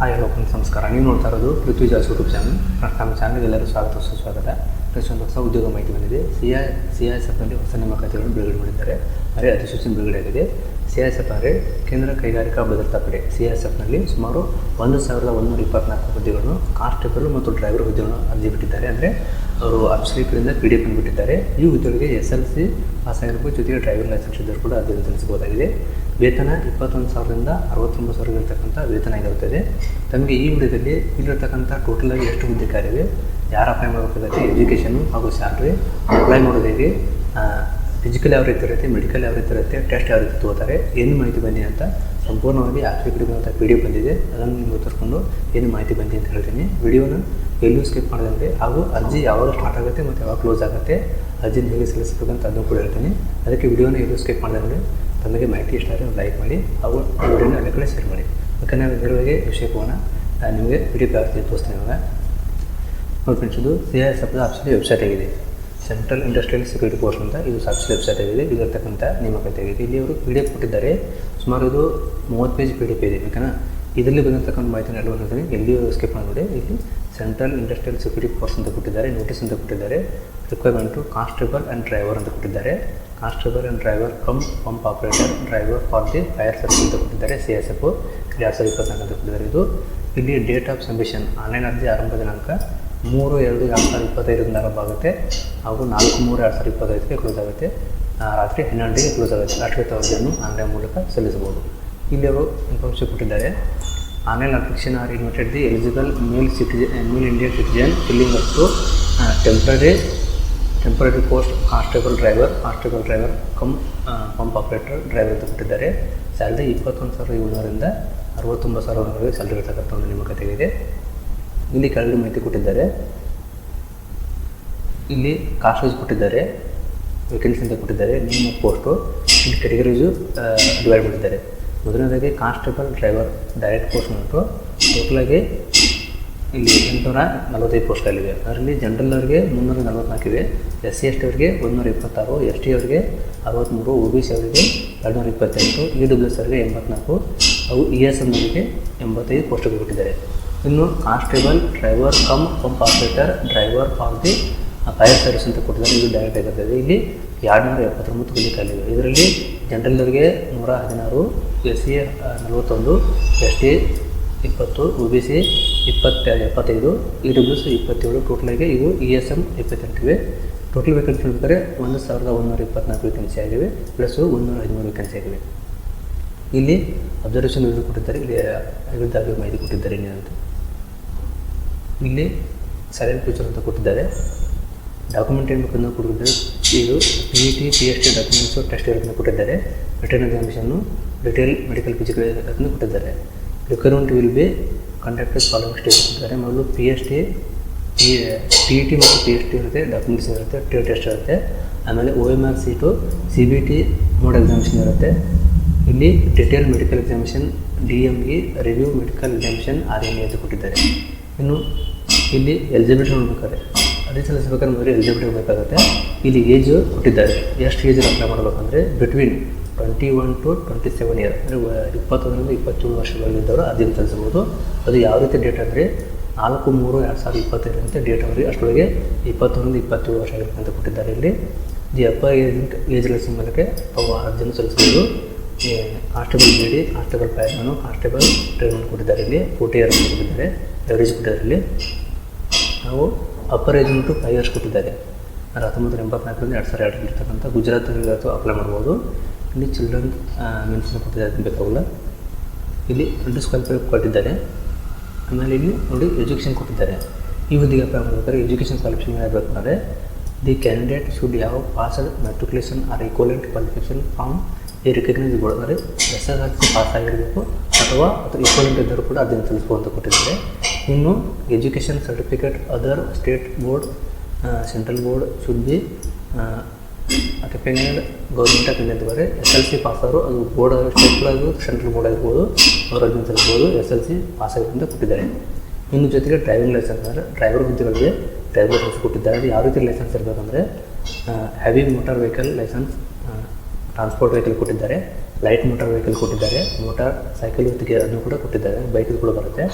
Hi friends, ನಮಸ್ಕಾರ. ನೀವು ನೋಡ್ತಾ ಇರೋದು ಪೃಥ್ವಿಜ ಸ್ವರೂಪ್ ಚಾನಲ್ ನಮ್ಮ ಚಾನಲ್ಗೆ ಎಲ್ಲರೂ ಸ್ವಾಗತ ಸುಸ್ವಾಗತ ಒಂದು ಹೊಸ ಉದ್ಯೋಗ ಮಾಹಿತಿ ಬಂದಿದೆ. C I C I S ಎಫ್ನಲ್ಲಿ ಹೊಸ ನೇಮಕಾತಿಗಳನ್ನು ಬಿಡುಗಡೆ ಮಾಡಿದ್ದಾರೆ. ಅರೆ ಅಧಿಸೂಚನೆ ಬಿಡುಗಡೆ ಆಗಿದೆ ಸಿ ಐ ಎಸ್ ಎಫ್ ಅಂದರೆ ಕೇಂದ್ರ ಕೈಗಾರಿಕಾ ಭದ್ರತಾ ಪಡೆ ಸಿ ಐ ಎಸ್ ಎಫ್ನಲ್ಲಿ ಸುಮಾರು ಒಂದು ಸಾವಿರದ ಒಂದು ಇಪ್ಪತ್ನಾಲ್ಕು ಹುದ್ದೆಗಳನ್ನು ಕಾನ್ಸ್ಟೇಬಲ್ ಮತ್ತು ಡ್ರೈವರ್ ಹುದ್ದೆಗಳನ್ನು ಅರ್ಜಿ ಬಿಟ್ಟಿದ್ದಾರೆ ಅಂದರೆ ಅವರು ಅಪ್ಸ್ಲೀಪ್ರಿಂದ ಪಿ ಡಿ ಎಫ್ ಬಿಟ್ಟಿದ್ದಾರೆ. ಈ ಹುದ್ದೆಗಳಿಗೆ ಎಸ್ ಎಲ್ ಸಿ ಪಾಸ್ ಆಗಿರ್ಬೋದು ಜೊತೆಗೆ ಡ್ರೈವಿಂಗ್ ಲೈಸೆನ್ಸ್ ಇದ್ದರೂ ಕೂಡ ಅದನ್ನು ತಿಳಿಸಬಹುದಾಗಿದೆ. ವೇತನ ಇಪ್ಪತ್ತೊಂದು ಸಾವಿರದಿಂದ ಅರವತ್ತೊಂಬತ್ತು ಸಾವಿರ ಇರತಕ್ಕಂಥ ವೇತನ ಆಗಿರುತ್ತದೆ. ತಮಗೆ ಈ ವಿಡಿಯೋದಲ್ಲಿ ಇಲ್ಲಿರ್ತಕ್ಕಂಥ ಟೋಟಲ್ ಆಗಿ ಎಷ್ಟು ಹುದ್ದೆ ಕಾರ್ಯವಿದೆ ಯಾರು ಅಪ್ಲೈ ಮಾಡಬೇಕಾಗುತ್ತೆ ಎಜುಕೇಷನು ಹಾಗೂ ಸ್ಯಾಲ್ರಿ ಅಪ್ಲೈ ಮಾಡೋದು ಹೇಗೆ? ಫಿಸಿಕಲ್ ಯಾವ ರೀತಿ ಇರುತ್ತೆ? ಮೆಡಿಕಲ್ ಯಾವ ರೀತಿ ಇರುತ್ತೆ? ಟೆಸ್ಟ್ ಯಾವ ರೀತಿ ತಗೋತಾರೆ? ಏನು ಮಾಹಿತಿ ಬನ್ನಿ ಅಂತ ಸಂಪೂರ್ಣವಾಗಿ ಕಡೆ ಅಂತ ಪಿ ಬಂದಿದೆ. ಅದನ್ನು ನಿಮಗೆ ತೋರಿಸ್ಕೊಂಡು ಏನು ಮಾಹಿತಿ ಬಂದಿ ಅಂತ ಹೇಳ್ತೀನಿ. ವಿಡಿಯೋನ ಎಲ್ಲೂ ಸ್ಕಿಪ್ ಮಾಡೋದಂತೆ. ಹಾಗೂ ಅರ್ಜಿ ಯಾವಾಗ ಸ್ಟಾರ್ಟ್ ಆಗುತ್ತೆ ಮತ್ತು ಯಾವಾಗ ಕ್ಲೋಸ್ ಆಗುತ್ತೆ ಅರ್ಜಿನ ಹೇಗೆ ಸಲ್ಲಿಸಬೇಕಂತ ಅದನ್ನು ಕೂಡ ಹೇಳ್ತೀನಿ. ಅದಕ್ಕೆ ವಿಡಿಯೋನ ಎಲ್ಲೂ ಸ್ಕಿಪ್ ಮಾಡಿದ್ರೆ ತಮಗೆ ಮಾಹಿತಿ ಇಷ್ಟ ಆದರೆ ಲೈಕ್ ಮಾಡಿ, ಹಾಗೂ ವಿಡಿಯೋನ ಎಲ್ಲ ಕಡೆ ಶೇರ್ ಮಾಡಿ. ಯಾಕಂದರೆ ನಾವು ಇದರೊಳಗೆ ವಿಷಯ ಹೋಗೋಣ. ನಾನು ನಿಮಗೆ ವಿಡಿಯೋ ಯಾವ ತೋರಿಸ್ತೀನಿ ಇವಾಗ. ನೋಡಿ ಫ್ರೆಂಡ್ಸ್ ಇದು ಸಿ ಐ ಎಸ್ ಎಫ್ದ ಆಫೀಸಲ್ಲಿ ವೆಬ್ಸೈಟ್ ಆಗಿದೆ. ಸೆಂಟ್ರಲ್ ಇಂಡಸ್ಟ್ರಿಯಲ್ ಸೆಕ್ಯೂರಿಟಿ ಪೋಸ್ಟ್ ಅಂತ ಇದು ಸಾಕ್ಷಿ ವೆಬ್ಸೈಟ್ ಆಗಿದೆ. ಇದಿರ್ತಕ್ಕಂಥ ನೇಮಕಾತಿ ಆಗಿದೆ ಇಲ್ಲಿ ಅವರು ಪಿ ಡಿ ಎಫ್ ಕೊಟ್ಟಿದ್ದಾರೆ. ಸುಮಾರು ಇದು ಮೂವತ್ತು ಪೇಜ್ ಪಿ ಡಿ ಎಫ್ ಇದೆ. ಯಾಕಂದ್ರೆ ಇದರಲ್ಲಿ ಬಂದಿರತಕ್ಕಂಥ ಮಾಹಿತಿನ ಎಲ್ಲ ಹೇಳ್ತೀನಿ ಎಲ್ಲಿಯೂ ಸ್ಕಿಪ್ ಮಾಡಿಬಿಡಿ. ಇಲ್ಲಿ ಸೆಂಟ್ರಲ್ ಇಂಡಸ್ಟ್ರಿಯಲ್ ಸೆಕ್ಯೂರಿಟಿ ಫೋರ್ಸ್ ಅಂತ ಕೊಟ್ಟಿದ್ದಾರೆ ನೋಟಿಸ್ ಅಂತ ಕೊಟ್ಟಿದ್ದಾರೆ. ರಿಕ್ವೈರ್ಮೆಂಟು ಕಾನ್ಸ್ಟೇಬಲ್ ಆ್ಯಂಡ್ ಡ್ರೈವರ್ ಅಂತ ಕೊಟ್ಟಿದ್ದಾರೆ. Constable and driver cum pump operator driver for the fire service ಅಂತ ಕೊಟ್ಟಿದ್ದಾರೆ ಸಿ ಎಸ್ ಎಫ್ ಎರಡು ಸಾವಿರದ ಇಪ್ಪತ್ನಾಲ್ಕು ಅಂತ ಕೊಟ್ಟಿದ್ದಾರೆ ಇದು. ಇಲ್ಲಿ ಡೇಟ್ ಆಫ್ ಸಬ್ಮಿಷನ್ ಆನ್ಲೈನ್ ಅರ್ಜಿ ಆರಂಭ ದಿನಾಂಕ ಮೂರು ಎರಡು ಎರಡು ಸಾವಿರದ ಇಪ್ಪತ್ತೈದರಿಂದ ಆರಂಭ ಆಗುತ್ತೆ. ಹಾಗೂ ನಾಲ್ಕು ಮೂರು ಎರಡು ಸಾವಿರದ ಇಪ್ಪತ್ತೈದಕ್ಕೆ ಕ್ಲೋಸ್ ಆಗುತ್ತೆ. ರಾತ್ರಿ ಹನ್ನೆರಡಿಗೆ ಕ್ಲೋಸ್ ಆಗುತ್ತೆ. ರಾಷ್ಟ್ರೀಯ ಅರ್ಜಿಯನ್ನು ಆನ್ಲೈನ್ ಮೂಲಕ ಸಲ್ಲಿಸಬಹುದು. ಇಲ್ಲಿ ಅವರು ಇನ್ಫಾರ್ಮೇಷನ್ ಕೊಟ್ಟಿದ್ದಾರೆ. Online application are invited the eligible male citizen male Indian citizen filling up to temporary temporary post constable driver constable driver cum pump operator driver ಅಂತ ಕೊಟ್ಟಿದ್ದಾರೆ. ಸ್ಯಾಲ್ರಿ ಇಪ್ಪತ್ತೊಂದು ಸಾವಿರ ಏಳ್ನೂರಿಂದ ಅರವತ್ತೊಂಬತ್ತು ಸಾವಿರವರೆಗೆ ಸ್ಯಾಲ್ರಿ ಇರ್ತಕ್ಕಂಥ ಒಂದು ನೇಮಕಾತಿ ಇದೆ. ಇಲ್ಲಿ ಕೆಳಗಡೆ ಮಾಹಿತಿ ಕೊಟ್ಟಿದ್ದಾರೆ. ಇಲ್ಲಿ ಕಾಸ್ಟ್ ವೈಸ್ ಕೊಟ್ಟಿದ್ದಾರೆ ವೇಕೆನ್ಸಿ ಅಂತ ಕೊಟ್ಟಿದ್ದಾರೆ ನಿಮ್ಮ ಪೋಸ್ಟು ಇಲ್ಲಿ ಕೆಟಗರೀಸು ಡಿವೈಡ್ ಮಾಡಿದ್ದಾರೆ. ಮೊದಲನೇದಾಗಿ ಕಾನ್ಸ್ಟೇಬಲ್ ಡ್ರೈವರ್ ಡೈರೆಕ್ಟ್ ಪೋಸ್ಟ್ ಉಂಟು ಟೋಟಲಾಗಿ ಇಲ್ಲಿ ಎಂಟುನೂರ ನಲವತ್ತೈದು ಪೋಸ್ಟ್ಗಳಿವೆ ಅದರಲ್ಲಿ ಜನರಲ್ ಅವರಿಗೆ ಮುನ್ನೂರ ನಲವತ್ನಾಲ್ಕಿದೆ. ಎಸ್ ಸಿ ಎಸ್ ಟಿ ಅವರಿಗೆ ಒಂದುನೂರ ಇಪ್ಪತ್ತಾರು, ಎಸ್ ಟಿ ಅವರಿಗೆ ಅರವತ್ತ್ಮೂರು ಒ ಬಿ ಸಿ ಅವರಿಗೆ ಎರಡುನೂರ ಇಪ್ಪತ್ತೆಂಟು, ಇ ಡಬ್ಲ್ಯೂ ಎಸ್ ಅವರಿಗೆ ಎಂಬತ್ನಾಲ್ಕು, ಅವು ಇ ಎಸ್ ಎಂ ಅವರಿಗೆ ಎಂಬತ್ತೈದು ಪೋಸ್ಟ್ಗಳು ಕೊಟ್ಟಿದ್ದಾರೆ. ಇನ್ನು constable driver cum pump operator driver for the fire service ಅಂತ ಕೊಟ್ಟಿದ್ದಾರೆ. ಇದು ಡೈರೆಕ್ಟ್ ಆಗಿರ್ತದೆ ಇಲ್ಲಿ ಎರಡುನೂರ ಎಪ್ಪತ್ತೊಂಬತ್ತು ಖಾಲಿವೆ ಇದರಲ್ಲಿ ಜನರಲ್ದವರಿಗೆ ನೂರ ಹದಿನಾರು ಎಸ್ ಸಿ ನಲವತ್ತೊಂದು ಎಸ್ ಟಿ ಇಪ್ಪತ್ತು ಒ ಬಿ ಸಿ ಇಪ್ಪತ್ತ, ಎಪ್ಪತ್ತೈದು ಇ ಡಬ್ಲ್ಯೂ ಸಿ ಇಪ್ಪತ್ತೇಳು, ಟೋಟಲಾಗಿ ಇವು ಇ ಎಸ್ ಎಂ ಇಪ್ಪತ್ತೆಂಟಿವೆ ಟೋಟಲ್ ವೇಕೆನ್ಸಿ ನೋಡಿದರೆ ಒಂದು ಸಾವಿರದ ಒಂದೂರ ಇಪ್ಪತ್ನಾಲ್ಕು ವೇಕೆನ್ಸಿ ಆಗಿವೆ ಪ್ಲಸ್ಸು ಒಂದೂರ ಹದಿಮೂರು ವೇಕೆನ್ಸಿ ಆಗಿವೆ. ಇಲ್ಲಿ ಅಬ್ಸರ್ವೇಷನ್ ಇದು ಕೊಟ್ಟಿದ್ದಾರೆ, ಇಲ್ಲಿ ವಿರುದ್ಧ ಮಾಹಿತಿ ಕೊಟ್ಟಿದ್ದಾರೆ ಏನಂತ ಇಲ್ಲಿ ಸ್ಯಾಲರಿ ಫ್ಯೂಚರ್ ಅಂತ ಕೊಟ್ಟಿದ್ದಾರೆ. ಡಾಕ್ಯುಮೆಂಟ್ ಏನು ಬೇಕಂದ್ರೆ ಕೊಟ್ಟಿದ್ದಾರೆ ಇದು P T P H D documents test ಇರೋದನ್ನು ಕೊಟ್ಟಿದ್ದಾರೆ. ರಿಟರ್ನ್ ಎಕ್ಸಾಮಿಷನ್ನು ರಿಟೇಲ್ ಮೆಡಿಕಲ್ ಫಿಸಿಕಲ್ ಅದನ್ನು ಕೊಟ್ಟಿದ್ದಾರೆ. Requirement will be conducted following stage ಕೊಟ್ಟಿದ್ದಾರೆ. ಮೊದಲು P H T P P T ಮತ್ತು ಪಿ ಎಚ್ ಡಿ ಇರುತ್ತೆ ಡಾಕ್ಯುಮೆಂಟ್ಸ್ ಇರುತ್ತೆ ಟಿ ಟೆಸ್ಟ್ ಇರುತ್ತೆ. ಆಮೇಲೆ O M R sheet C B T mode examination ಇರುತ್ತೆ. ಇಲ್ಲಿ detail medical examination D M E review medical examination R M E ಅಂತ ಕೊಟ್ಟಿದ್ದಾರೆ. ಇನ್ನು ಇಲ್ಲಿ ಎಲಿಜಿಬಿಲಿಟಿ ನೋಡ್ಬೇಕಾದ್ರೆ ಅದೇ ಸಲ್ಲಿಸಬೇಕಾದ್ರೆ ಮೊದಲು ಎಲಿಜಿಬಿಲಿಟಿ ಬೇಕಾಗುತ್ತೆ. ಇಲ್ಲಿ ಏಜು ಕೊಟ್ಟಿದ್ದಾರೆ. ಎಷ್ಟು ಏಜ್ ಅಪ್ಲೈ ಮಾಡಬೇಕಂದ್ರೆ between twenty one to twenty seven year ಅಂದರೆ ಇಪ್ಪತ್ತೊಂದರಿಂದ ಇಪ್ಪತ್ತೇಳು ವರ್ಷಗಳಲ್ಲಿದ್ದವರು ಅರ್ಜಿನ ಸಲ್ಲಿಸಬಹುದು ಅದು ಯಾವ ರೀತಿ ಡೇಟ್ ಅಂದರೆ ನಾಲ್ಕು ಮೂರು ಎರಡು ಸಾವಿರದ ಇಪ್ಪತ್ತೈದರಂತೆ ಡೇಟ್ ಅವರಿಗೆ ಅಷ್ಟರೊಳಗೆ ಇಪ್ಪತ್ತೊಂದರಿಂದ ಇಪ್ಪತ್ತೇಳು ವರ್ಷ ಅಂತ ಕೊಟ್ಟಿದ್ದಾರೆ ಇಲ್ಲಿ. ದಿ ಅಪ್ಪ ಏಜ್ ಲೆಸನ್ ಮೂಲಕ ಅವು ಅರ್ಜಿಯನ್ನು ಸಲ್ಲಿಸಬಹುದು constable B D constable fireman constable ಟ್ರೈನ್ಮೆಂಟ್ ಕೊಟ್ಟಿದ್ದಾರೆ ಇಲ್ಲಿ. ಫೋರ್ಟಿ ಇಯರ್ ಕೊಟ್ಟಿದ್ದಾರೆ. ಎವರೇಜ್ ಕೊಟ್ಟಿದ್ದಾರೆ ಇಲ್ಲಿ. ನಾವು ಅಪ್ಪರ್ ಫೈವ್ ಇಯರ್ಸ್ ಕೊಟ್ಟಿದ್ದಾರೆ ಅಂದರೆ ಹತ್ತೊಂಬತ್ತು ಎಂಬತ್ನಾಲ್ಕರಿಂದ ಎರಡು ಸಾವಿರ ಎರಡರಲ್ಲಿ ಇರ್ತಕ್ಕಂಥ ಗುಜರಾತ್ ಅಥವಾ ಅಪ್ಲೈ ಮಾಡ್ಬೋದು. ಇಲ್ಲಿ ಚಿಲ್ಡ್ರನ್ ಮೆನ್ಷನ್ ಕೊಟ್ಟಿದ್ದಾರೆ ಬೇಕಾಗಲ್ಲ. ಇಲ್ಲಿ ಡಿಸ್ಕ್ವಾಲಿಫೈ ಕೊಟ್ಟಿದ್ದಾರೆ. ಆಮೇಲೆ ಇಲ್ಲಿ ನೋಡಿ ಎಜುಕೇಷನ್ ಕೊಟ್ಟಿದ್ದಾರೆ. ಈ ಹುದ್ದೆಗೆ ಅಪ್ಲೈ ಮಾಡಬೇಕಾದ್ರೆ ಎಜುಕೇಷನ್ ಕ್ವಾಲಿಫಿಕೇಷನ್ ಆಗಬೇಕಂದ್ರೆ ದಿ ಕ್ಯಾಂಡಿಡೇಟ್ ಶುಡ್ ಯಾವ pass matriculation or equivalent qualification from ಈ ರಿಕಗ್ನೈಸ್ ಬೋರ್ಡ್ ಅಂದರೆ S S L C pass ಆಗಿರಬೇಕು ಅಥವಾ ಅಥವಾ ಈಕ್ವಲೆಂಟ್ ಇದ್ದರೂ ಕೂಡ ಅದನ್ನು ತಿಳಿಸ್ಬೋದು ಅಂತ ಕೊಟ್ಟಿದ್ದಾರೆ. ಇನ್ನು education certificate other state board central board should be attended government of India S L C pass ಆದರು ಅದು ಬೋರ್ಡ್ ಸ್ಟೇಟ್ ಆಗಿರ್ಬೋದು ಸೆಂಟ್ರಲ್ ಬೋರ್ಡ್ ಆಗಿರ್ಬೋದು ಅವ್ರ ಅದನ್ನು ಆಗಿರ್ಬೋದು ಎಸ್ ಎಲ್ ಸಿ ಪಾಸ್ ಆಗಿರೋದ್ರಿಂದ ಕೊಟ್ಟಿದ್ದಾರೆ. ಇನ್ನು ಜೊತೆಗೆ ಡ್ರೈವಿಂಗ್ ಲೈಸೆನ್ಸ್ ಅಂದರೆ ಡ್ರೈವರ್ ಹುದ್ದೆಗಳಿಗೆ ಡ್ರೈವರ್ ಲೈಸೆನ್ಸ್ ಕೊಟ್ಟಿದ್ದಾರೆ. ಅದು ಯಾವ ರೀತಿ licence ಇರಬೇಕಂದ್ರೆ heavy motor vehicle licence transport vehicle ಕೊಟ್ಟಿದ್ದಾರೆ. ಲೈಟ್ ಮೋಟಾರ್ ವೆಹಿಕಲ್ ಕೊಟ್ಟಿದ್ದಾರೆ. ಮೋಟಾರ್ ಸೈಕಲ್ ಜೊತೆಗೆ ಅದನ್ನು ಕೂಡ ಕೊಟ್ಟಿದ್ದಾರೆ. ಬೈಕ್ ಕೂಡ ಬರುತ್ತೆ.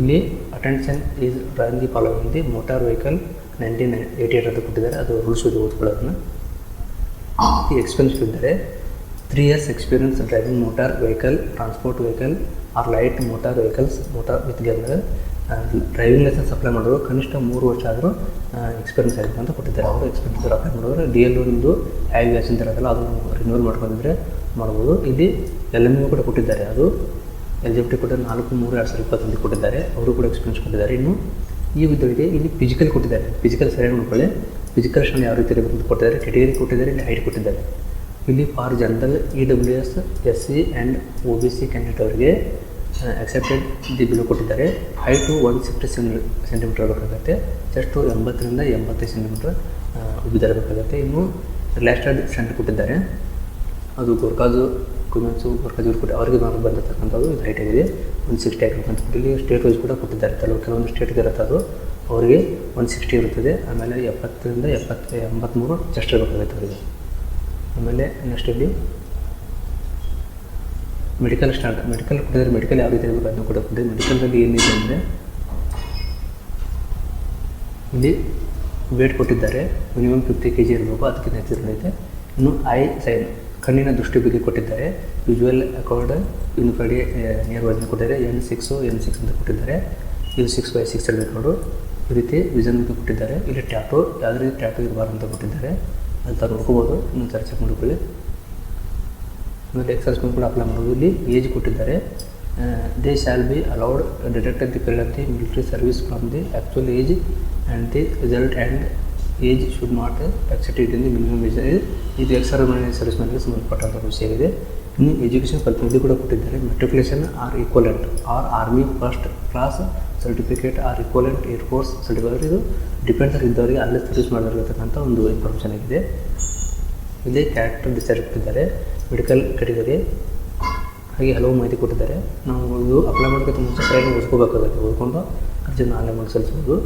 ಇಲ್ಲಿ attention is run the following the motor vehicle nineteen eighty eight ಅಂತ ಕೊಟ್ಟಿದ್ದಾರೆ. ಅದು ರೂಲ್ಸ್ ಇದೆ ಓದ್ಕೊಳ್ಳೋದನ್ನ. ಈ ಎಕ್ಸ್ಪೀರಿಯನ್ಸ್ ಇದ್ದಾರೆ three years experience driving motor vehicle transport vehicle or light motor vehicles motor with ಅಂದರೆ ಡ್ರೈವಿಂಗ್ ಲೈಸೆನ್ಸ್ ಅಪ್ಲೈ ಮಾಡೋರು ಕನಿಷ್ಠ ಮೂರು ವರ್ಷ ಆದರೂ ಎಕ್ಸ್ಪೀರಿಯನ್ಸ್ ಆಗಿದೆ ಅಂತ ಕೊಟ್ಟಿದ್ದಾರೆ. ಅವರು ಎಕ್ಸ್ಪೀರಿಯನ್ಸ್ ಅಪ್ಲೈ ಮಾಡೋರು. ಡಿ ಎಲ್ ನಿಮ್ಮದು ಯಾವ ಲೈಸೆನ್ಸ್ ಇರೋದಲ್ಲ ಅದು ರಿನ್ಯೂವಲ್ ಮಾಡ್ಕೊಂಡಿದ್ರೆ ಮಾಡ್ಬೋದು. ಇಲ್ಲಿ ಎಲ್ ಎಂ ಕೂಡ ಕೊಟ್ಟಿದ್ದಾರೆ. ಅದು ಎಲಿಜಿಬಿಲಿಟಿ ಕೂಡ ನಾಲ್ಕು, ಮೂರು, ಎರಡು ಸಾವಿರದ ಇಪ್ಪತ್ತೊಂದು ಕೊಟ್ಟಿದ್ದಾರೆ. ಅವರು ಕೂಡ ಎಕ್ಸ್ಪೀರಿಯನ್ಸ್ ಕೊಟ್ಟಿದ್ದಾರೆ. ಇನ್ನು ಈ ಉದ್ಯೋಗಿಗೆ ಇಲ್ಲಿ ಫಿಸಿಕಲ್ ಕೊಟ್ಟಿದ್ದಾರೆ. ಫಿಸಿಕಲ್ ಸರಿಯಾಗಿ ನೋಡ್ಕೊಳ್ಳಿ ಫಿಸಿಕಲ್ ಸ್ಟ್ಯಾಂಡ್ ಯಾವ ರೀತಿ ಇರಬೇಕು ಕೊಟ್ಟಿದ್ದಾರೆ. ಕೆಟಗರಿ ಕೊಟ್ಟಿದ್ದಾರೆ, ಇಲ್ಲಿ ಹೈಟ್ ಕೊಟ್ಟಿದ್ದಾರೆ. ಇಲ್ಲಿ for general E W S S C and O B C candidate ಅವರಿಗೆ ಎಕ್ಸೆಪ್ಟೆಡ್ ದಿ ಬಿಲ್ ಕೊಟ್ಟಿದ್ದಾರೆ. ಹೈಟು ಒನ್ ಸಿಕ್ಸ್ಟಿ ಸೆಂಟಿಮೀಟರ್ ಇರಬೇಕಾಗತ್ತೆ. ಜಸ್ಟು ಎಂಬತ್ತರಿಂದ ಎಂಬತ್ತೈದು ಸೆಂಟಿಮೀಟರ್ ಉಬ್ಬಿದಿರಬೇಕಾಗತ್ತೆ ಇನ್ನು ರಿಲ್ಯಾಕ್ಸ್ಟೆಡ್ ಸ್ಟ್ಯಾಂಡ್ ಕೊಟ್ಟಿದ್ದಾರೆ. ಅದು ಗೋರ್ಕಾಜು ಕುಮೆನ್ಸು ಗೋರ್ಕಾಜು ಇವ್ರು ಕೊಟ್ಟು ಅವರಿಗೆ ನಾನು ಬಂದಿರತಕ್ಕಂಥದ್ದು ಇದು ಹೈಟ್ ಆಗಿದೆ. ಒಂದು ಸಿಕ್ಸ್ಟಿ ಆಗಿರ್ತಕ್ಕಂಥ ಇಲ್ಲಿ ಸ್ಟೇಟ್ ವೈಸ್ ಕೂಡ ಕೊಟ್ಟಿದ್ದಾರೆ. ಕೆಲವು ಕೆಲವೊಂದು ಸ್ಟೇಟ್ಗೆ ಇರುತ್ತೆ ಅದು. ಅವರಿಗೆ ಒನ್ ಸಿಕ್ಸ್ಟಿ ಇರುತ್ತದೆ. ಆಮೇಲೆ ಎಪ್ಪತ್ತರಿಂದ ಎಪ್ಪತ್ತು ಎಂಬತ್ತ್ಮೂರು ಚೆಸ್ಟ್ ಇರಬೇಕಾಗುತ್ತೆ ಅವರಿಗೆ ಆಮೇಲೆ ನೆಕ್ಸ್ಟ್ ಇಲ್ಲಿ ಮೆಡಿಕಲ್ ಸ್ಟಾರ್ಟ್ ಮೆಡಿಕಲ್ ಕೊಟ್ಟಿದ್ದಾರೆ. ಮೆಡಿಕಲ್ ಯಾವ ರೀತಿ ಇರಬೇಕು ಅದನ್ನು ಕೂಡ ಕೊಟ್ಟಿದೆ ಮೆಡಿಕಲ್ನಲ್ಲಿ ಏನಿದೆ ಅಂದರೆ ಇಲ್ಲಿ ವೇಟ್ ಕೊಟ್ಟಿದ್ದಾರೆ. ಮಿನಿಮಮ್ ಫಿಫ್ಟಿ ಕೆ ಜಿ ಇರಬೇಕು. ಅದಕ್ಕಿಂತ ಹೆಚ್ಚಿರೋದೈತೆ. ಇನ್ನು ಐ ಸೈನ್ ಕಣ್ಣಿನ ದೃಷ್ಟಿ ಬಗ್ಗೆ ಕೊಟ್ಟಿದ್ದಾರೆ. ವಿಜುವಲ್ ಅಕಾರ್ಡ್ ಕಡೆ ನಿಯರ್ ಕೊಟ್ಟಿದ್ದಾರೆ. ಎನ್ ಸಿಕ್ಸು ಎನ್ ಸಿಕ್ಸ್ ಅಂತ ಕೊಟ್ಟಿದ್ದಾರೆ. ಯು ಸಿಕ್ಸ್ ಬೈ ಸಿಕ್ಸ್ ಇರಬೇಕು ಈ ರೀತಿ ವಿಜನ್ ಬಗ್ಗೆ ಕೊಟ್ಟಿದ್ದಾರೆ. ಇಲ್ಲಿ ಟ್ಯಾಟು ಯಾವುದೇ ರೀತಿ ಟ್ಯಾಟು ಇರಬಾರ್ದು ಅಂತ ಕೊಟ್ಟಿದ್ದಾರೆ. ಅಂತ ನೋಡ್ಕೋಬೋದು. ಇನ್ನೊಂದು ಸರಿ ಚೆಕ್ ಮಾಡ್ಕೊಳ್ಳಿ. ಆಮೇಲೆ ಎಕ್ಸರ್ಸ್ ಕೂಡ ಅಪ್ಲೈ ಮಾಡೋದು ಇಲ್ಲಿ ಏಜ್ ಕೊಟ್ಟಿದ್ದಾರೆ. They shall be allowed detect the period military service from the actual age and the result and age should not excepted in the minimum age ಇದು ಎಕ್ಸರ್ಮನಿ ಸರ್ವಿಸ್ ಮನೆಗೆ ಸಂಬಂಧಪಟ್ಟಂಥ ವಿಷಯ ಇದೆ. ಇನ್ನು ಎಜುಕೇಷನ್ ಪ್ರತಿನಿಧಿ ಕೂಡ ಕೊಟ್ಟಿದ್ದಾರೆ. Matriculation or equivalent or army first class certificate or equivalent air force certificate ಇದು ಡಿಪೆಂಡ್ಸ್ ಇದ್ದವರಿಗೆ ಅಲ್ಲೇ ಸರ್ವಿಸ್ ಮಾಡಿರ್ತಕ್ಕಂಥ ಒಂದು ಇನ್ಫಾರ್ಮೇಷನ್ ಆಗಿದೆ. ಇಲ್ಲಿ ಕ್ಯಾರೆಕ್ಟರ್ ಡಿಸೈಡ್ ಕೊಟ್ಟಿದ್ದಾರೆ. ಮೆಡಿಕಲ್ ಕೆಟಗರಿ ಹಾಗೆ ಹಲವು ಮಾಹಿತಿ ಕೊಟ್ಟಿದ್ದಾರೆ. ನಾವು ಇದು ಅಪ್ಲೈ ಮಾಡೋದಕ್ಕೆ ಮುಂಚೆ ಸರಿಯಾಗಿ ಓದ್ಕೋಬೇಕಾಗುತ್ತೆ ಓದ್ಕೊಂಡು ಅರ್ಜಿನ ಆನ್ಲೈನ್ ಮಾಡಿ ಸಲ್ಲಿಸ್ಬೋದು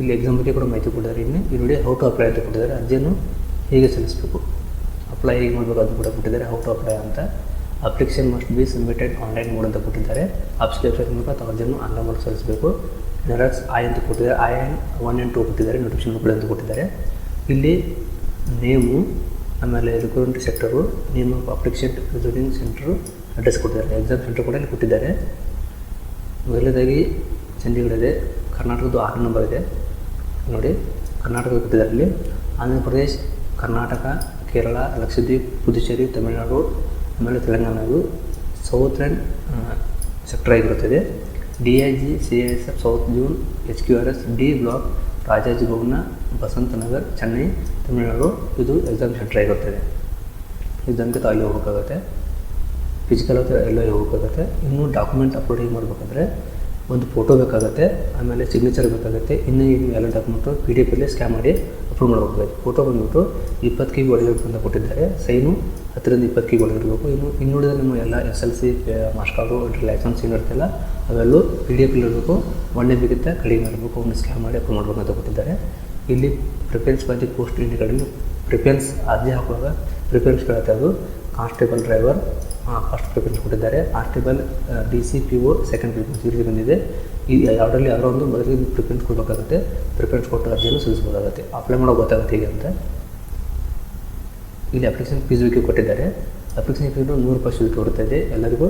ಇಲ್ಲಿ ಎಕ್ಸಾಮ್ ಬಗ್ಗೆ ಕೂಡ ಮಾಹಿತಿ ಕೊಟ್ಟಿದ್ದಾರೆ. ಇನ್ನು ಈ ನೋಡಿ ಹೌ ಟು ಅಪ್ಲೈ ಅಂತ ಕೊಟ್ಟಿದ್ದಾರೆ. ಅರ್ಜಿಯನ್ನು ಹೇಗೆ ಸಲ್ಲಿಸಬೇಕು? ಅಪ್ಲೈ ಹೇಗೆ ಮಾಡಬೇಕು ಅದು ಕೂಡ ಕೊಟ್ಟಿದ್ದಾರೆ. ಹೌ ಟು ಅಪ್ಲೈ ಅಂತ application must be submitted online mode ಅಂತ ಕೊಟ್ಟಿದ್ದಾರೆ. ಆಪ್ಸ್ ವೆಬ್ಸೈಟ್ ಮೂಲಕ ಅಥವಾ ಅರ್ಜಿಯನ್ನು ಆನ್ಲೈನ್ ಮೂಲಕ ಸಲ್ಲಿಸಬೇಕು. ನೆರಕ್ಸ್ ಐ ಅಂತ ಕೊಟ್ಟಿದ್ದಾರೆ. I and one and two ಕೊಟ್ಟಿದ್ದಾರೆ. ನೋಟಿಫಿಕೇಶನ್ ಕೂಡ ಅಂತ ಕೊಟ್ಟಿದ್ದಾರೆ. ಇಲ್ಲಿ ನೇಮು ಆಮೇಲೆ recruitment sector name of application reserving centre address ಕೊಟ್ಟಿದ್ದಾರೆ. ಎಕ್ಸಾಮ್ ಸೆಂಟರ್ ಕೂಡ ಇಲ್ಲಿ ಕೊಟ್ಟಿದ್ದಾರೆ. ಮೊದಲನೇದಾಗಿ ಚಂಡೀಗಢ ಇದೆ. ಕರ್ನಾಟಕದ್ದು ಆರು ನಂಬರ್ ಇದೆ. ನೋಡಿ, ಕರ್ನಾಟಕ ಕೊಟ್ಟಿದ್ದಾರೆ ಇಲ್ಲಿ ಆಂಧ್ರ ಪ್ರದೇಶ್, ಕರ್ನಾಟಕ, ಕೇರಳ, ಲಕ್ಷದ್ವೀಪ್, ಪುದುಚೇರಿ, ತಮಿಳುನಾಡು, ಆಮೇಲೆ ತೆಲಂಗಾಣದು ಸೌತ್ರನ್ ಸೆಕ್ಟರ್ ಆಗಿರುತ್ತದೆ. D I G, C S F, south zone, H Q R S, D block Rajaji Rajaji Bhavan Basant Nagar, Chennai, Tamil Nadu, ಇದು ಎಕ್ಸಾಮ್ ಸೆಂಟರ್ ಆಗಿರುತ್ತದೆ. ಇದಂತೆ ಅಲ್ಲಿ ಹೋಗಬೇಕಾಗುತ್ತೆ. ಫಿಸಿಕಲ್ ಹತ್ರ ಎಲ್ಲ ಹೋಗ್ಬೇಕಾಗತ್ತೆ. ಇನ್ನು ಡಾಕ್ಯುಮೆಂಟ್ ಅಪ್ಲೋಡ್ ಹೇಗೆ ಮಾಡಬೇಕಂದ್ರೆ ಒಂದು ಫೋಟೋ ಬೇಕಾಗುತ್ತೆ, ಆಮೇಲೆ ಸಿಗ್ನೇಚರ್ ಬೇಕಾಗುತ್ತೆ, ಇನ್ನು ಈ ಎಲ್ಲ ಡಾಕ್ಯುಮೆಂಟು ಪಿ ಡಿ ಎಫಲ್ಲಿ ಸ್ಕ್ಯಾನ್ ಮಾಡಿ ಅಪ್ಲೋಡ್ ಮಾಡಬೇಕಾಗುತ್ತೆ ಫೋಟೋ ಬಂದುಬಿಟ್ಟು ಇಪ್ಪತ್ತು ಕೆ ಒಳಗಿರಬೇಕು ಅಂತ ಕೊಟ್ಟಿದ್ದಾರೆ. ಸೈನು ಹತ್ತರಿಂದ ಇಪ್ಪತ್ತು ಕೆ ಒಳಗಿರಬೇಕು. ಇನ್ನು ಇನ್ನುಳಿದ ನಿಮ್ಮ ಎಲ್ಲ S L C marks card licence ಏನು ಇರುತ್ತಲ್ಲ, ಅವೆಲ್ಲೂ ಪಿ ಡಿ ಎಫಲ್ಲಿ ಇರಬೇಕು. ಒನ್ ಬಿಗಿಂತ ಕಡಿಮೆ ಮಾಡಬೇಕು. ಅವನ್ನ ಸ್ಕ್ಯಾನ್ ಮಾಡಿ ಅಪ್ಲೋಡ್ ಮಾಡಬೇಕು ಅಂತ ಕೊಟ್ಟಿದ್ದಾರೆ. ಇಲ್ಲಿ ಪ್ರಿಫರೆನ್ಸ್ ಬಂದು ಪೋಸ್ಟ್ ಇಂಡಿಗಳಲ್ಲಿ ಪ್ರಿಫರೆನ್ಸ್ ಅರ್ಜಿ ಹಾಕುವಾಗ ಪ್ರಿಫರೆನ್ಸ್ ಕೇಳುತ್ತೆ ಅದು. ಕಾನ್ಸ್ಟೇಬಲ್ ಡ್ರೈವರ್ ಫಸ್ಟ್ ಪ್ರಿಫರೆನ್ಸ್ ಕೊಟ್ಟಿದ್ದಾರೆ. Constable D C P O second preference ಇಲ್ಲಿ ಬಂದಿದೆ. ಈ ಯಾವುದರಲ್ಲಿ ಯಾರೋ ಒಂದು ಮೊದಲಿಗೆ ಪ್ರಿಫರೆನ್ಸ್ ಕೊಡಬೇಕಾಗುತ್ತೆ. ಪ್ರಿಫರೆನ್ಸ್ ಕೊಟ್ಟು ಅರ್ಜಿಯನ್ನು ಸಲ್ಲಿಸಬೇಕಾಗುತ್ತೆ ಅಪ್ಲೈ ಮಾಡೋ ಗೊತ್ತಾಗುತ್ತೆ ಹೇಗೆ ಅಂತ. ಇಲ್ಲಿ ಅಪ್ಲಿಕೇಶನ್ ಫೀಸ್ ಬಗ್ಗೆ ಕೊಟ್ಟಿದ್ದಾರೆ. ಅಪ್ಲಿಕೇಶನ್ ಫೀಸ್ ನೂರು ರೂಪಾಯಿ ಶುಲ್ಕ ಇದೆ ಎಲ್ಲರಿಗೂ.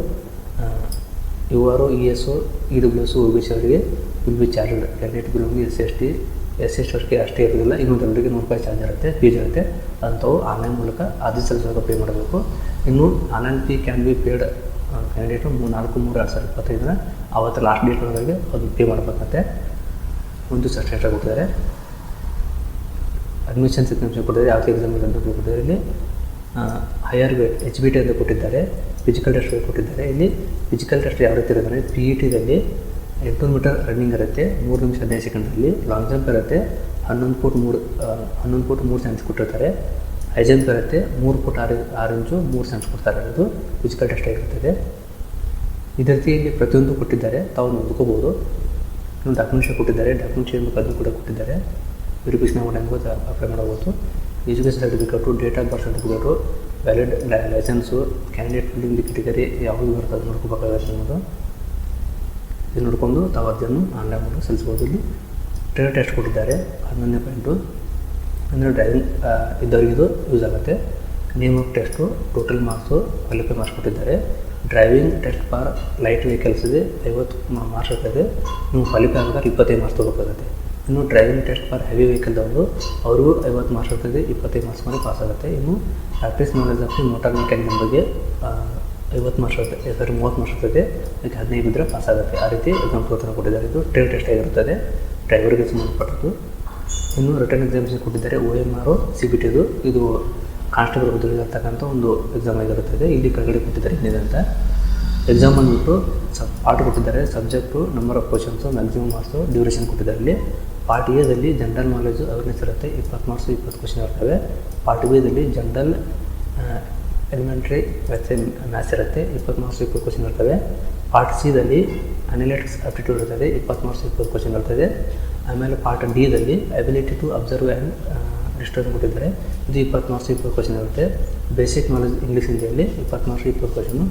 U R O E S O E W S O B C ಅವರಿಗೆ will be charge candidate bill S S T S S ಅವರಿಗೆ ಅಷ್ಟೇ ಇರೋದಿಲ್ಲ ಇನ್ನೊಂದರಿಗೆ ನೂರು ರೂಪಾಯಿ ಚಾರ್ಜ್ ಇರುತ್ತೆ ಫೀಸ್ ಇರುತ್ತೆ. ಅಂಥವು ಆನ್ಲೈನ್ ಮೂಲಕ ಅರ್ಜಿ ಸಲ್ಲಿಸುವಾಗ ಪೇ ಮಾಡಬೇಕು. ಇನ್ನು online fee can be paid candidate ಮೂರು ನಾಲ್ಕು, ಮೂರು ಎರಡು ಸಾವಿರದ ಇಪ್ಪತ್ತೈದರ ಅವತ್ತು ಲಾಸ್ಟ್ ಡೇಟ್ ಒಳಗೆ ಅದು ಪೇ ಮಾಡಬೇಕಂತೆ. ಒಂದು ಸರ್ಟಿಫಿಕೇಟ್ ಕೊಟ್ಟಿದ್ದಾರೆ ಅಡ್ಮಿಷನ್ ಸಿಗ್ನೇಚರ್ ಕೊಟ್ಟಿದ್ದಾರೆ, ಯಾವುದೇ ಎಕ್ಸಾಮ್ ಅಂತ ಕೊಟ್ಟಿದ್ದಾರೆ. ಇಲ್ಲಿ ಹೈಯರ್ ಎಚ್ ಬಿ ಟಿ ಅಂತ ಕೊಟ್ಟಿದ್ದಾರೆ. ಫಿಸಿಕಲ್ ಟೆಸ್ಟ್ ಕೊಟ್ಟಿದ್ದಾರೆ. ಇಲ್ಲಿ ಫಿಸಿಕಲ್ ಟೆಸ್ಟ್ ಯಾವ ರೀತಿ ಇರೋದಂದರೆ ಪಿ ಇ ಟಿದಲ್ಲಿ ಎಂಟುನೂರು ಮೀಟರ್ ರನ್ನಿಂಗ್ ಇರುತ್ತೆ, ಮೂರು ನಿಮಿಷ ಹದಿನೈದು ಸೆಕೆಂಡಲ್ಲಿ ಲಾಂಗ್ ಜಂಪ್ ಇರುತ್ತೆ, ಹನ್ನೊಂದು ಫುಟ್ ಮೂರು ಹನ್ನೊಂದು ಫುಟ್ ಮೂರು ಸೆನ್ಸ್ ಕೊಟ್ಟಿರ್ತಾರೆ. ಹೈ ಜಂಪ್ ಇರುತ್ತೆ, ಮೂರು ಫುಟ್ ಆರು ಆರು ಇಂಚು ಮೂರು ಸೆನ್ಸ್ ಕೊಡ್ತಾರೆ ಅದು ಫಿಸಿಕಲ್ ಟೆಸ್ಟ್ ಆಗಿರ್ತದೆ. ಇದೇ ರೀತಿ ಇಲ್ಲಿ ಪ್ರತಿಯೊಂದು ಕೊಟ್ಟಿದ್ದಾರೆ, ತಾವು ನೋಡ್ಕೋಬೋದು. ಇನ್ನೊಂದು ಡಾಕ್ಯುಮೆಂಟ್ಸ್ ಕೊಟ್ಟಿದ್ದಾರೆ ಡಾಕ್ಯುಮೆಂಟ್ಸ್ ಏನು ಅದನ್ನು ಕೂಡ ಕೊಟ್ಟಿದ್ದಾರೆ. ವೆರಿಫಿಕೇಷನ್ ಮಾಡಿ ಹೆಂಗೆ ಅಪ್ಲೈ ಮಾಡಬಹುದು education certificate date of birth certificate valid licence candidate category ಯಾವುದು ಬರ್ತದೆ ನೋಡ್ಕೋಬೇಕಾಗತ್ತೆ ಅನ್ನೋದು. ಇದು ನೋಡಿಕೊಂಡು ತಾವು ಅರ್ಜಿಯನ್ನು ಆನ್ಲೈನ್ ಮೂಲಕ ಸಲ್ಲಿಸ್ಬೋದು ಇಲ್ಲಿ ಟ್ರೇಡ್ ಟೆಸ್ಟ್ ಕೊಟ್ಟಿದ್ದಾರೆ. ಹನ್ನೊಂದನೇ ಪಾಯಿಂಟು ಅಂದರೆ ಡ್ರೈವಿಂಗ್ ಇದ್ದವರಿಗೆ ಇದು ಯೂಸ್ ಆಗುತ್ತೆ. Name of test total marks qualify marks ಕೊಟ್ಟಿದ್ದಾರೆ. Driving test for light vehicles ಇದೆ. ಐವತ್ತು ಮಾರ್ಕ್ಸ್ ಇರ್ತದೆ ನೀವು ಕ್ವಾಲಿಫೈ ಆಗಿದ್ರೆ ಇಪ್ಪತ್ತೈದು ಮಾರ್ಕ್ಸ್ ತೊಗೋಬೇಕಾಗುತ್ತೆ. ಇನ್ನು ಡ್ರೈವಿಂಗ್ ಟೆಸ್ಟ್ ಫಾರ್ ಹೆವಿ ವೆಹಿಕಲ್ದವರು ಅವ್ರಿಗೂ ಐವತ್ತು ಮಾರ್ಕ್ಸ್ ಇರ್ತದೆ ಇಪ್ಪತ್ತೈದು ಮಾರ್ಕ್ಸ್ ಮೇಲೆ ಪಾಸ್ ಆಗುತ್ತೆ. ಇನ್ನು practice knowledge of motor mechanic ಬಗ್ಗೆ ಐವತ್ತು ಮಾರ್ಕ್ಸ್ ಸಾರಿ ಮೂವತ್ತು ಮಾರ್ಕ್ಸ್ ಇರ್ತದೆ ಅದಕ್ಕೆ ಹದಿನೈದು ಇದ್ದರೆ ಪಾಸ್ ಆಗುತ್ತೆ. ಆ ರೀತಿ ಎಕ್ಸಾಮ್ ತೋತರ ಕೊಟ್ಟಿದ್ದಾರೆ. ಇದು ಟ್ರೇಡ್ ಟೆಸ್ಟ್ ಆಗಿರುತ್ತದೆ. ಡ್ರೈವರ್ಗೆ ಸಂಬಂಧಪಟ್ಟದ್ದು. ಇನ್ನು ರಿಟರ್ನ್ ಎಕ್ಸಾಮ್ಸ್ ಕೊಟ್ಟಿದ್ದಾರೆ. O M R C B ಟಿದು ಇದು ಕಾನ್ಸ್ಟೇಬಲ್ ಹುದ್ದೆಗಿರ್ತಕ್ಕಂಥ ಒಂದು ಎಕ್ಸಾಮ್ ಆಗಿರುತ್ತದೆ. ಇಲ್ಲಿ ಕೆಳಗಡೆ ಕೊಟ್ಟಿದ್ದಾರೆ ಅಂತ ಎಕ್ಸಾಮ್ ಬಂದುಬಿಟ್ಟು ಸಬ್ ಪಾರ್ಟ್ ಕೊಟ್ಟಿದ್ದಾರೆ. Subject number of questions maximum marks duration ಕೊಟ್ಟಿದ್ದಾರೆ ಇಲ್ಲಿ. ಪಾರ್ಟ್ ಎದಲ್ಲಿ ಜನರಲ್ ನಾಲೆಜು ಅವೇರ್ನೆಸ್ ಇರುತ್ತೆ. ಇಪ್ಪತ್ತು ಮಾರ್ಕ್ಸು ಇಪ್ಪತ್ತು ಕ್ವಶನ್ ಇರ್ತವೆ. ಪಾರ್ಟ್ ಬಿದಲ್ಲಿ ಜನರಲ್ ಎಲಿಮೆಂಟ್ರಿ ಮ್ಯಾಥ್ಸ್ ಮ್ಯಾಥ್ಸ್ ಇರುತ್ತೆ, ಇಪ್ಪತ್ತು ಮಾರ್ಕ್ಸ್ ಇಪ್ಪತ್ತು ಕ್ವಶನ್ ಇರ್ತವೆ. ಪಾರ್ಟ್ ಸಿದಲ್ಲಿ ಅನಲಿಟಿಕ್ಸ್ ಆಪ್ಟಿಟ್ಯೂಡ್ ಇರ್ತದೆ, ಇಪ್ಪತ್ತು ಮಾರ್ಕ್ಸ್ ಇಪ್ಪತ್ತು ಕ್ವಶನ್ ಇರ್ತದೆ. ಆಮೇಲೆ part ಡಿದಲ್ಲಿ ability to observe and disturb ಕೊಟ್ಟಿದ್ದಾರೆ. ಇದು ಇಪ್ಪತ್ತು ಮಾರ್ಕ್ಸ್ ಇಪ್ಪತ್ತು ಕ್ವಶನ್ ಇರುತ್ತೆ. ಬೇಸಿಕ್ ನಾಲೆಜ್ ಇಂಗ್ಲೀಷ್ ಹಿಂದಿಯಲ್ಲಿ ಇಪ್ಪತ್ತು ಮಾರ್ಕ್ಸ್ ಇಪ್ಪತ್ತು ಕ್ವಶನು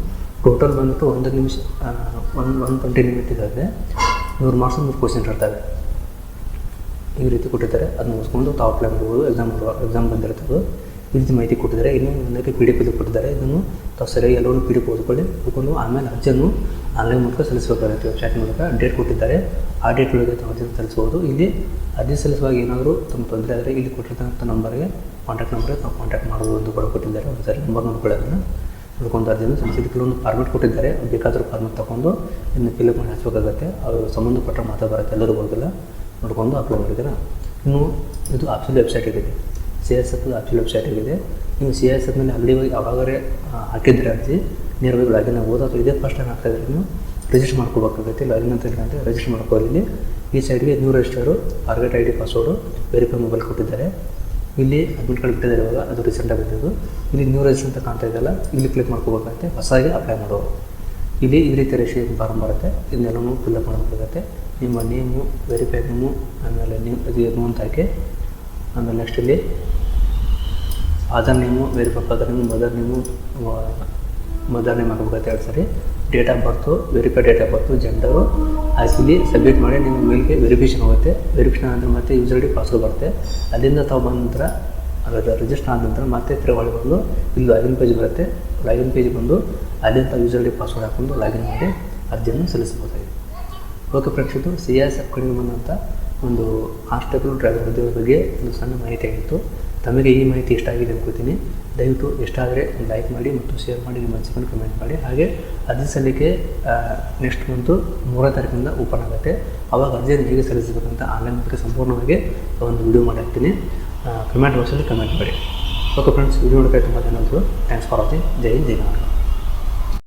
ಟೋಟಲ್ ಬಂದ್ಬಿಟ್ಟು ಒಂದು ನಿಮಿಷ ಒನ್ ಒನ್ ಟ್ವೆಂಟಿ ನಿಮಿಟ್ ಇರುತ್ತೆ ನೂರು ಮಾರ್ಕ್ಸ್ ನೂರು ಕ್ವಶನ್ ಇರ್ತವೆ. ಈ ರೀತಿ ಕೊಟ್ಟಿದ್ದಾರೆ. ಅದನ್ನ ಮುಗಿಸ್ಕೊಂಡು ತಾವು ಅಪ್ಲೈ ಎಕ್ಸಾಮ್ ಎಕ್ಸಾಮ್ ಬಂದಿರ್ತದೆ ಈ ರೀತಿ ಮಾಹಿತಿ ಕೊಟ್ಟಿದ್ದಾರೆ. ಇನ್ನೂ ಒಂದಕ್ಕೆ ಪಿ ಡಿ ಎಫ್ ಇದು ಕೊಟ್ಟಿದ್ದಾರೆ. ಇದನ್ನು ತಾವು ಸರಿಯಾಗಿ ಎಲ್ಲವನ್ನು ಪಿ ಡಿ ಎಫ್ ಓದ್ಕೊಳ್ಳಿ. ಓದ್ಕೊಂಡು ಆಮೇಲೆ ಅರ್ಜಿಯನ್ನು ಆನ್ಲೈನ್ ಮೂಲಕ ಸಲ್ಲಿಸಬೇಕಾಗುತ್ತೆ. ವೆಬ್ಸೈಟ್ ಮೂಲಕ ಡೇಟ್ ಕೊಟ್ಟಿದ್ದಾರೆ. ಆ ಡೇಟ್ ಒಳಗೆ ತಾವು ಅರ್ಜಿಯನ್ನು ಸಲ್ಲಿಸ್ಬೋದು ಇಲ್ಲಿ ಅರ್ಜಿ ಸಲ್ಲಿಸುವಾಗ ಏನಾದರೂ ತಮ್ಮ ತೊಂದರೆ ಆದರೆ ಇಲ್ಲಿ ಕೊಟ್ಟಿರ್ತಕ್ಕಂಥ ನಂಬರ್ಗೆ ಕಾಂಟ್ಯಾಕ್ಟ್ ನಂಬರ್ಗೆ ತಾವು ಕಾಂಟ್ಯಾಕ್ಟ್ ಮಾಡ್ಬೋದು ಅಂತ ಕೂಡ ಕೊಟ್ಟಿದ್ದಾರೆ. ಒಂದು ಸರಿ ನಂಬರ್ ನೋಡ್ಕೊಳ್ಳೋದನ್ನು ನೋಡ್ಕೊಂಡು ಅರ್ಜಿಯನ್ನು ಸಲ್ಲಿಸಿದ ಕೆಲವೊಂದು ಫಾರ್ಮೆಟ್ ಕೊಟ್ಟಿದ್ದಾರೆ. ಬೇಕಾದರೂ ಫಾರ್ಮೆಟ್ ತೊಗೊಂಡು ಇನ್ನು ಫಿಲಪ್ ಮಾಡಿ ಹಚ್ಚಬೇಕಾಗತ್ತೆ ಅವರು ಸಂಬಂಧಪಟ್ಟ ಬರುತ್ತೆ. ಎಲ್ಲರೂ ಬರೋದಿಲ್ಲ ನೋಡ್ಕೊಂಡು ಅಪ್ಲೋಡ್ ಮಾಡಿದ್ದೀರಾ? ಇನ್ನು ಇದು ಆಫೀಲ್ ವೆಬ್ಸೈಟ್ ಇದೆ C S F official website ಆಗಿದೆ ನೀವು ಸಿ ಎಸ್ ಎಫ್ನಲ್ಲಿ ಅಲ್ಲಿ ಯಾವಾಗಲೇ ಹಾಕಿದ್ರೆ ಅರ್ಜಿ ನೇರವಾಗಿ ಲಾಗಿನ್ ಆಗ್ಬೋದು ಅಥವಾ ಇದೇ ಫಸ್ಟ್ ಟೈಮ್ ಆಗ್ತಾಯಿದ್ರೆ ನೀವು ರಿಜಿಸ್ಟರ್ ಮಾಡ್ಕೋಬೇಕಾಗುತ್ತೆ. ಲಾಗಿನ್ ಅಂತ ಹೇಳಿದ್ರೆ ರಿಜಿಸ್ಟರ್ ಮಾಡ್ಕೊಳ್ಳಿ ಈ ಸೈಡ್ಗೆ new register target I D password verify mobile ಕೊಟ್ಟಿದ್ದಾರೆ. ಇಲ್ಲಿ ಅಡ್ಮಿಟ್ ಕಾರ್ಡ್ ಬಿಟ್ಟಿದ್ದಾರೆ ಇವಾಗ, ಅದು ರೀಸೆಂಟ್ ಆಗಿದ್ದು ಇಲ್ಲಿ ನ್ಯೂ ರಿಜಿಸ್ಟರ್ ಅಂತ ಕಾಣ್ತಾ ಇದೆಯಲ್ಲ, ಇಲ್ಲಿ ಕ್ಲಿಕ್ ಮಾಡ್ಕೋಬೇಕಾಗುತ್ತೆ. ಹೊಸಾಗಿ ಅಪ್ಲೈ ಮಾಡೋರು ಇಲ್ಲಿ ಈ ರೀತಿ ರಿಜಿಸ್ಟ್ರೇಷನ್ ಫಾರ್ಮ್ ಬರುತ್ತೆ ಇದನ್ನೆಲ್ಲೂ ಫಿಲ್ಅಪ್ ಮಾಡಬೇಕಾಗುತ್ತೆ ನಿಮ್ಮ ನೇಮು ವೆರಿಫೈ ನೇಮು ಆಮೇಲೆ ನೀವು ಅದು ಏನು ಅಂತ ಹಾಕಿ, ಆಮೇಲೆ ನೆಕ್ಸ್ಟ್ ಇಲ್ಲಿ Aadhaar name verify father name mother name mother name ಹಾಕಬೇಕಾಗುತ್ತೆ ಎರಡು ಸರಿ date of birth verify date of birth gender hockey submit ಮಾಡಿ ನಿಮ್ಮ ಮೇಲ್ಗೆ ವೆರಿಫಿಕೇಷನ್ ಹೋಗುತ್ತೆ. ವೆರಿಫಿಕೇಷನ್ ಆದ ಮತ್ತೆ ಯೂಸರ್ ಡಿ ಪಾಸ್ವರ್ಡ್ ಬರುತ್ತೆ. ಅಲ್ಲಿಂದ ತಾವು ಬಂದ ನಂತರ ಅದರ ರಿಜಿಸ್ಟರ್ ಆದ ನಂತರ ಮತ್ತೆ ತಿರುಗಾಳಿ ಬಂದು ಇಲ್ಲಿ ಲಾಗಿನ್ ಪೇಜ್ ಬರುತ್ತೆ. ಲಾಗಿನ್ ಪೇಜ್ ಬಂದು ಅಲ್ಲಿಂದ ಯೂಸರ್ ಡಿ ಪಾಸ್ವರ್ಡ್ ಹಾಕೊಂಡು ಲಾಗಿನ್ ಮಾಡಿ ಅರ್ಜಿಯನ್ನು ಸಲ್ಲಿಸಬಹುದಾಗಿದೆ. ಓಕೆ ಪ್ರೇಕ್ಷಕರು ಸಿ ಎಸ್ ಎಫ್ ಕಡಿಮೆ ಒಂದು ಕಾನ್ಸ್ಟೇಬಲ್ ಡ್ರೈವರ್ ಬಗ್ಗೆ ಒಂದು ಸಣ್ಣ ಮಾಹಿತಿ ಆಗಿತ್ತು. ತಮಗೆ ಈ ಮಾಹಿತಿ ಇಷ್ಟ ಆಗಿದೆ ಅನ್ಕೋತೀನಿ. ದಯವಿಟ್ಟು ಇಷ್ಟ ಆದರೆ ಲೈಕ್ ಮಾಡಿ ಮತ್ತು ಶೇರ್ ಮಾಡಿ ನಿಮ್ಮ ಅನಿಸಿಕೊಂಡು ಕಮೆಂಟ್ ಮಾಡಿ. ಹಾಗೆ ಅರ್ಜಿ ಸಲ್ಲಿಕೆ ನೆಕ್ಸ್ಟ್ ಮಂತು ಮೂರನೇ ತಾರೀಕಿಂದ ಓಪನ್ ಆಗುತ್ತೆ. ಅವಾಗ ಅರ್ಜಿಯನ್ನು ಹೇಗೆ ಸಲ್ಲಿಸಬೇಕಂತ ಆನ್ಲೈನ್ ಮೂಲಕ ಸಂಪೂರ್ಣವಾಗಿ ಒಂದು ವಿಡಿಯೋ ಮಾಡಿ ಹಾಕ್ತೀನಿ. ಕಮೆಂಟ್ ಬಾಕ್ಸಲ್ಲಿ ಕಮೆಂಟ್ ಮಾಡಿ. ಓಕೆ ಫ್ರೆಂಡ್ಸ್ ವಿಡಿಯೋ ನೋಡೋಕ್ಕೆ ತುಂಬ ಧನ್ಯವಾದಗಳು. Thanks for watching Jai Jai Karnataka